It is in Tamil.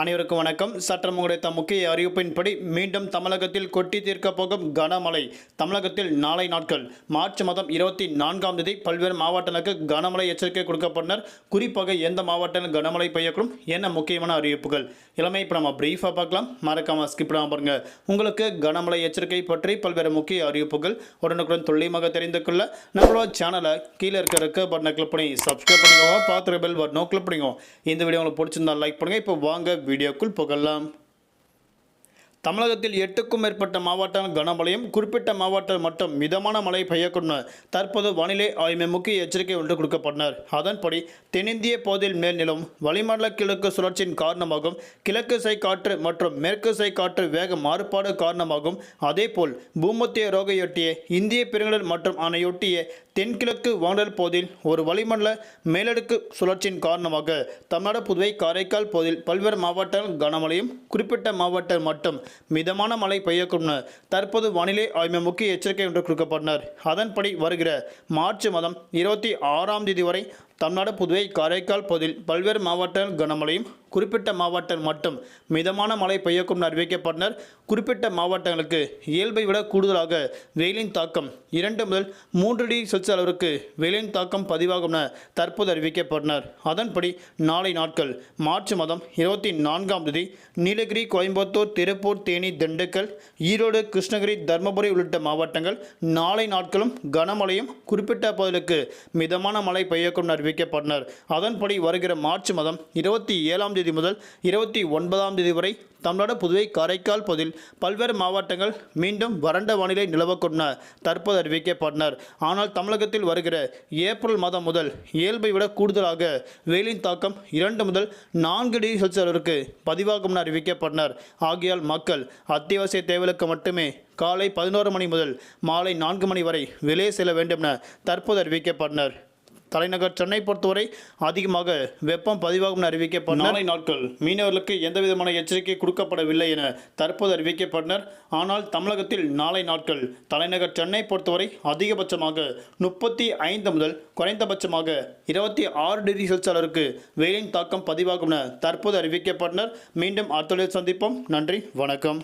அனைவருக்கும் வணக்கம். சற்றம் கிடைத்த முக்கிய அறிவிப்பின்படி மீண்டும் தமிழகத்தில் கொட்டி தீர்க்கப் போகும் கனமழை தமிழகத்தில் நாளை நாட்கள். மார்ச் மாதம் இருபத்தி நான்காம் தேதி பல்வேறு மாவட்டங்களுக்கு கனமழை எச்சரிக்கை கொடுக்கப்பட்டனர். குறிப்பாக எந்த மாவட்டத்தில் கனமழை பெய்யக்கூடும் என்ன முக்கியமான அறிவிப்புகள். இளமை இப்போ நம்ம பிரீஃபாக பார்க்கலாம். மறக்காம ஸ்கிப் பண்ணாமல் பாருங்க. உங்களுக்கு கனமழை எச்சரிக்கை பற்றி பல்வேறு முக்கிய அறிவிப்புகள் உடனுக்குடன் துல்லியமாக தெரிந்து கொள்ள நம்மளோட சேனலை கீழே இருக்க இருக்க பட்டனை கிளிக் பண்ணி சப்ஸ்கிரைப் பண்ணிக்கோங்க. பார்த்துருக்க பெல் பட்டனும் கிளிக் பண்ணிக்கோங்க. இந்த வீடியோ உங்களுக்கு பிடிச்சிருந்தா லைக் பண்ணுங்கள் இப்போ வாங்க வீடியோக்குள் புகழலாம். தமிழகத்தில் எட்டுக்கும் மேற்பட்ட மாவட்டம் கனமழையும் குறிப்பிட்ட மாவட்டம் மட்டும் மிதமான மழை பெய்யக்கூடும். தற்போது வானிலை ஆய்வு முக்கிய எச்சரிக்கை ஒன்று கொடுக்கப்பட்டனர். அதன்படி தென்னிந்திய பகுதியில் மேல்நிலம் வளிமண்டல கிழக்கு சுழற்சியின் காரணமாகும். கிழக்கு சை காற்று மற்றும் மேற்கு சை காற்று வேக மாறுபாடு காரணமாகும். அதேபோல் பூமத்திய ரோகையொட்டிய இந்திய பெருங்கடல் மற்றும் அணையொட்டிய தென்கிழக்கு வானல் பகுதியில் ஒரு வளிமண்டல மேலடுக்கு சுழற்சியின் காரணமாக தமிழ்நாடு புதுவை காரைக்கால் பகுதியில் பல்வேறு மாவட்டங்கள் கனமழையும் குறிப்பிட்ட மாவட்டம் மட்டும் மிதமான மழை பெய்யக்கும்னு தற்போது வானிலை ஆய்வு முக்கிய எச்சரிக்கை ஒன்று கொடுக்கப்பட்டனர். அதன்படி வருகிற மார்ச் மாதம் இருபத்தி ஆறாம் தேதி வரை தமிழ்நாடு புதுவை காரைக்கால் பகுதியில் பல்வேறு மாவட்டங்கள் கனமழையும் குறிப்பிட்ட மாவட்டம் மட்டும் மிதமான மழை பெய்யக்கும் அறிவிக்கப்பட்டனர். குறிப்பிட்ட மாவட்டங்களுக்கு இயல்பை விட கூடுதலாக வெயிலின் தாக்கம் இரண்டு முதல் மூன்று டிகிரி செல்சியஸ் அளவிற்கு வெயிலின் தாக்கம் பதிவாகும் என தற்போது அறிவிக்கப்பட்டனர். அதன்படி நாளை நாட்கள் மார்ச் மாதம் இருபத்தி நான்காம் தேதி நீலகிரி கோயம்புத்தூர் திருப்பூர் தேனி திண்டுக்கல் ஈரோடு கிருஷ்ணகிரி தருமபுரி உள்ளிட்ட மாவட்டங்கள் நாளை நாட்களும் கனமழையும் குறிப்பிட்ட பகுதிகளுக்கு மிதமான மழை பெய்யக்கும் என அறிவிக்கப்பட்டனர். அதன்படி வருகிற மார்ச் மாதம் இருபத்தி ஏழாம் தேதி முதல் இருபத்தி ஒன்பதாம் தேதி வரை தமிழ்நாடு புதுவை காரைக்கால் பகுதியில் பல்வேறு மாவட்டங்கள் மீண்டும் வறண்ட வானிலை நிலவக்கூடும் தற்போது அறிவிக்கப்பட்டனர். ஆனால் தமிழகத்தில் வருகிற ஏப்ரல் மாதம் முதல் இயல்பை விட கூடுதலாக வெயிலின் தாக்கம் இரண்டு முதல் நான்கு டிகிரி செல்சியஸ் அளவிற்கு பதிவாகும் என அறிவிக்கப்பட்டனர். ஆகையால் மக்கள் அத்தியாவசிய தேவைகளுக்கு மட்டுமே காலை பதினோரு மணி முதல் மாலை நான்கு மணி வரை வெளியே செல்ல வேண்டும் என தற்போது அறிவிக்கப்பட்டனர். தலைநகர் சென்னை பொறுத்தவரை அதிகமாக வெப்பம் பதிவாகும் என அறிவிக்கப்பட்ட நாளை நாட்கள் மீனவர்களுக்கு எந்த விதமான எச்சரிக்கை கொடுக்கப்படவில்லை என தற்போது அறிவிக்கப்பட்டனர் ஆனால் தமிழகத்தில் நாளை நாட்கள் தலைநகர் சென்னை பொறுத்தவரை அதிகபட்சமாக முப்பத்தி ஐந்து முதல் குறைந்தபட்சமாக இருபத்தி ஆறு டிகிரி செல்சியஸ் வெயிலின் தாக்கம் பதிவாகும் என தற்போது அறிவிக்கப்பட்டனர் மீண்டும் அடுத்த சந்திப்போம். நன்றி வணக்கம்.